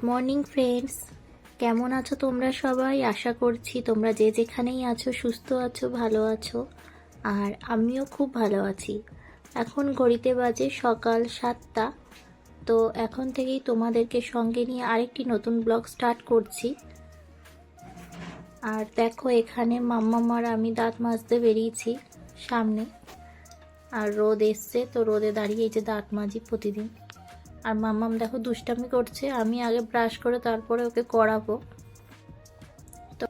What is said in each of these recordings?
Good morning friends কেমন আছো তোমরা সবাই? আশা করছি তোমরা যে যেখানেই আছো, সুস্থ আছো, ভালো আছো। আর আমিও খুব ভালো আছি। এখন ঘড়িতে বাজে সকাল সাতটা। তো এখন থেকেই তোমাদেরকে সঙ্গে নিয়ে আরেকটি নতুন ব্লগ স্টার্ট করছি। আর দেখো, এখানে মাম্মা মাম্মামার আমি দাঁত মাজতে বেরিয়েছি সামনে। আর রোদ এসছে, তো রোদে দাঁড়িয়ে এই যে দাঁত মাজি প্রতিদিন। আর মাম্মাম দেখো দুষ্টামি করছে, আমি আগে ব্রাশ করে তারপরে ওকে করাবো। তো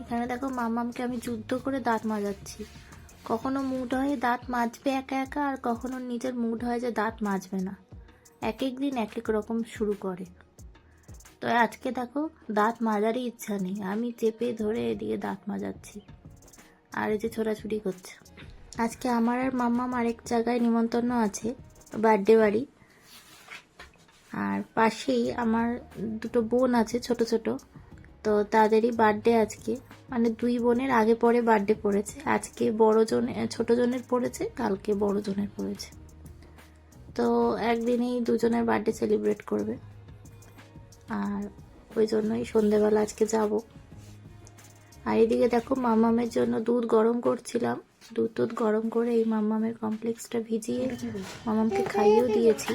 এখানে দেখো মাম্মামকে আমি যুদ্ধ করে দাঁত মাজাচ্ছি। কখনো মুড হয় দাঁত মাজবে একা একা, আর কখনো নিজের মুড হয় যে দাঁত মাজবে না। এক এক দিন এক এক রকম শুরু করে। তো আজকে দেখো দাঁত মাজারই ইচ্ছা নেই, আমি চেপে ধরে এদিকে দাঁত মাজাচ্ছি। আর এই যে ছোটাছুটি করছে। আজকে আমার আর মাম্মাম আরেক জায়গায় নিমন্ত্রণ আছে বার্থডে বাড়ি। আর পাশেই আমার দুটো বোন আছে, ছোট ছোট। তো তাদেরই বার্থডে আজকে। মানে দুই বোনের আগে পরে বার্থডে পড়েছে। আজকে বড় জনে, ছোট জনের পড়েছে, কালকে বড় জনের পড়েছে। তো একদিনেই দুজনের বার্থডে সেলিব্রেট করবে। আর ওই জন্যই সন্ধেবেলা আজকে যাব। আর এদিকে দেখো মামামের জন্য দুধ গরম করছিলাম। দুধ দুধ গরম করে এই মামামের কমপ্লেক্সটা ভিজিয়ে মামামকে খাইয়েও দিয়েছি।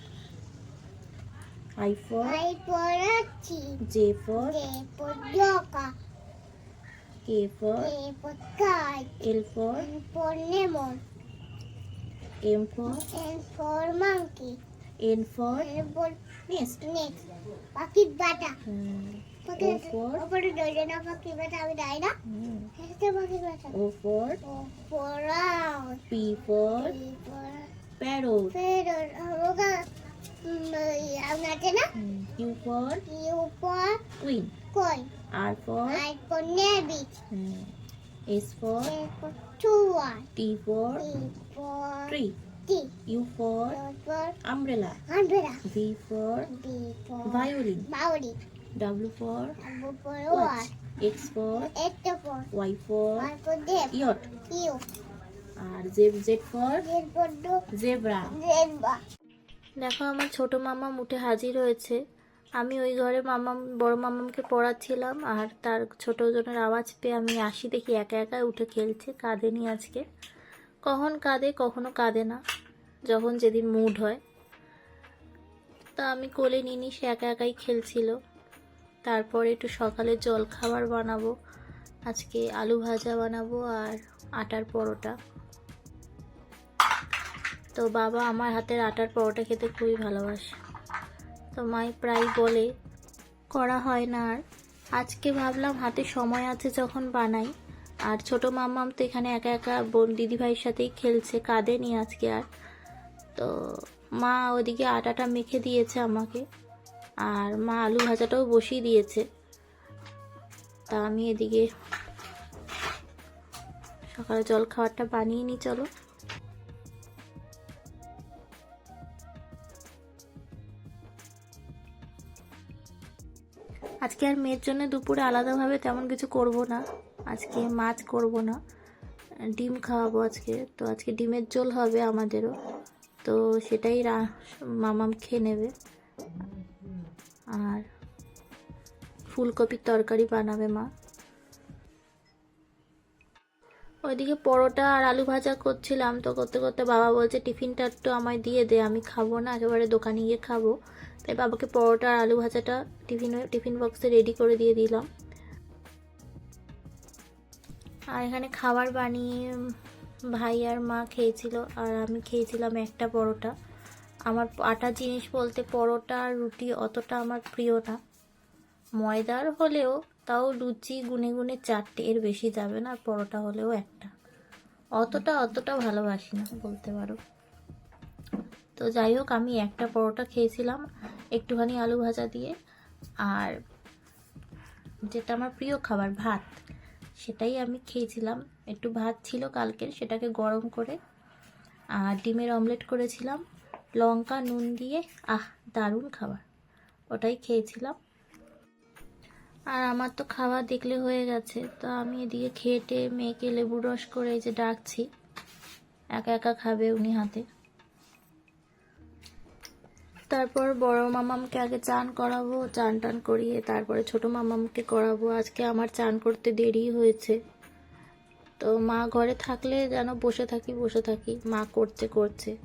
I for I for tree. J for J for joker. K for K for kite. L for N for lemon. M for N for monkey. N for N for next next. পাখির বাটা পাখি ও for? ওপরে ডরে না পাখি বাটা আমি যাই না এটা পাখি বাটা ও ফর ও পড়াও পি ফর প্যারোট ফেরর ওগা আপনাকে না? Q for U for queen কই? আর ফর আই পর নেবি S for A for টুয়া T for tree. T. U for U umbrella. আন্ড্রেলা V for for violin. বাউরি ডাব্লিউ ফর আবু পর ওয়াচ। ওয়ার X for এটা পর। ওয়াই ফর আর ইউ। আর for দো। জেব্রা। জেড বা দেখো, আমার ছোট মামা উঠে হাজির হয়েছে। আমি ওই ঘরে মামাম, বড় মামামকে পড়াচ্ছিলাম আর তার ছোট জনের আওয়াজ পেয়ে আমি আসি দেখি একা একা উঠে খেলছে, কাঁদেনি আজকে। কখন কাঁদে, কখনো কাঁদে না, যখন যেদিন মুড হয়। তা আমি কোলে নিনি সে একা একাই খেলছিল। তারপরে একটু সকালে জল খাবার বানাবো, আজকে আলু ভাজা বানাবো আর আটার পরোটা। তো বাবা আমার হাতের আটার পরোটা খেতে খুবই ভালোবাসে। তো মাই প্রায় বলে, করা হয় না আর। আজকে ভাবলাম হাতে সময় আছে যখন বানাই। আর ছোট মাম্মাম তো এখানে একা একা বোন দিদিভাইয়ের সাথেই খেলছে কাঁদেনি আজকে আর। তো মা ওদিকে আটাটা মেখে দিয়েছে আমাকে। আর মা আলু ভাজাটাও বসিয়ে দিয়েছে। তা আমি এদিকে সকালে জল খাবারটা বানিয়ে নিই চলো। আজকে আর মেয়ের জন্য দুপুরে আলাদাভাবে তেমন কিছু করব না। আজকে মাছ করব না। ডিম খাওয়াবো আজকে। তো আজকে ডিমের ঝোল হবে আমাদেরও। তো সেটাই মামাম খেয়ে নেবে। আর ফুলকপির তরকারি বানাবে মা। ওইদিকে পরোটা আর আলু ভাজা করছিলাম। তো করতে করতে বাবা বলছে, টিফিনটা একটু আমায় দিয়ে দে, আমি খাব না। একেবারে দোকানে গিয়ে খাব। তাই বাবাকে পরোটা আর আলু ভাজাটা টিফিন টিফিন বক্সে রেডি করে দিয়ে দিলাম। আর এখানে খাবার বানিয়ে ভাই আর মা খেয়েছিল, আর আমি খেয়েছিলাম একটা পরোটা। আমার আটা জিনিস বলতে পরোটা আর রুটি অতটা আমার প্রিয় না। ময়দার হলেও তাও লুচি, গুনে গুনে চারটে, এর বেশি যাবে না, আর পরোটা হলেও একটা। অতটা অতটা ভালোবাসি না, বলতে পারো। তো যাই হোক, আমি একটা পরোটা খেয়েছিলাম, একটুখানি আলু ভাজা দিয়ে। আর যেটা আমার প্রিয় খাবার, ভাত, সেটাই আমি খেয়েছিলাম। একটু ভাত ছিল কালকের, সেটাকে গরম করে, আর ডিমের অমলেট করেছিলাম। লঙ্কা, নুন দিয়ে, আহ, দারুণ খাবার, ওটাই খেয়েছিলাম। আর আমার তো খাওয়া দেখলে হয়ে গেছে, তো আমি এদিকে খেয়ে টেয়ে মেয়েকে লেবুর রস করে এই যে ডাকছি, একা একা খাবে উনি হাতে। তারপর বড় মামামকে আগে চান করাবো চান টান করিয়ে তারপরে ছোট মামামকে করাবো। আজকে আমার চান করতে দেরি হয়েছে। তো মা ঘরে থাকলে যেন বসে থাকি বসে থাকি। মা করছে করছে।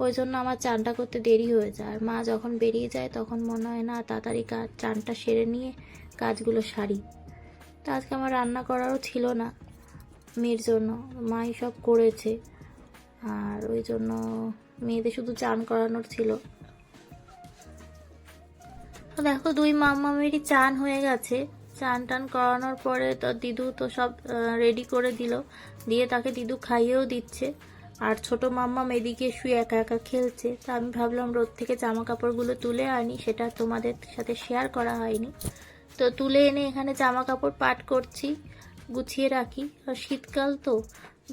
ওই জন্য আমার চানটা করতে দেরি হয়ে যায়। আর মা যখন বেরিয়ে যায় তখন মনে হয়, না, তাড়াতাড়ি কাজ চানটা সেরে নিয়ে কাজগুলো সারি। তো আজকে আমার রান্না করারও ছিল না মেয়ের জন্য। মাই সব করেছে। আর ওই জন্য মেয়েদের শুধু চান করানোর ছিল। দেখো দুই মামামেরই চান হয়ে গেছে। চান টান করানোর পরে তো দিদু তো সব রেডি করে দিল। দিয়ে তাকে দিদু খাইয়েও দিচ্ছে। আর ছোট মাম্মাম এদিকে শুয়ে একা একা খেলছে। তা আমি ভাবলাম, রোদ থেকে জামা কাপড়গুলো তুলে আনি। সেটা তোমাদের সাথে শেয়ার করা হয়নি। তো তুলে এনে এখানে জামা কাপড় পাট করছি, গুছিয়ে রাখি। আর শীতকাল তো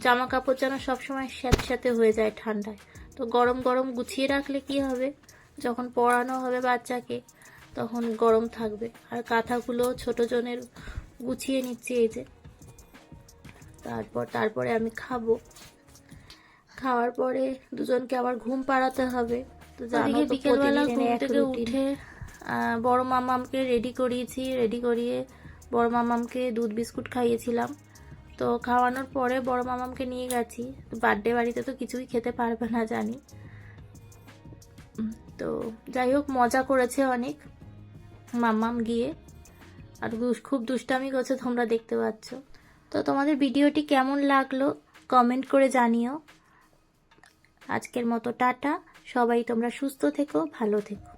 জামা কাপড় যেন সবসময় স্যাঁতে স্যাঁতে হয়ে যায় ঠান্ডায়। তো গরম গরম গুছিয়ে রাখলে কি হবে? যখন পরানো হবে বাচ্চাকে। তখন গরম থাকবে। আর কাঁথাগুলো ছোট জনের গুছিয়ে নিচ্ছি এই যে। তারপর তারপরে আমি খাব। খাওয়ার পরে দুজনকে আবার ঘুম পাড়াতে হবে। তো জানো বিকেলবেলা ঘুম থেকে উঠে বড় মামামকে রেডি করিয়েছি। রেডি করিয়ে বড় মামামকে দুধ বিস্কুট খাইয়েছিলাম। তো খাওয়ানোর পরে বড় মামামকে নিয়ে গেছি। বার্থডে বাড়িতে তো কিছুই খেতে পারবে না জানি। তো যাই হোক মজা করেছে অনেক। মাম্মাম গিয়ে। আর খুব দুষ্টামি করছে তোমরা দেখতে পাচ্ছ। তো তোমাদের ভিডিওটি কেমন লাগল কমেন্ট করে জানিও। আজকের মতো টাটা। সবাই তোমরা সুস্থ থেকো, ভালো থেকো।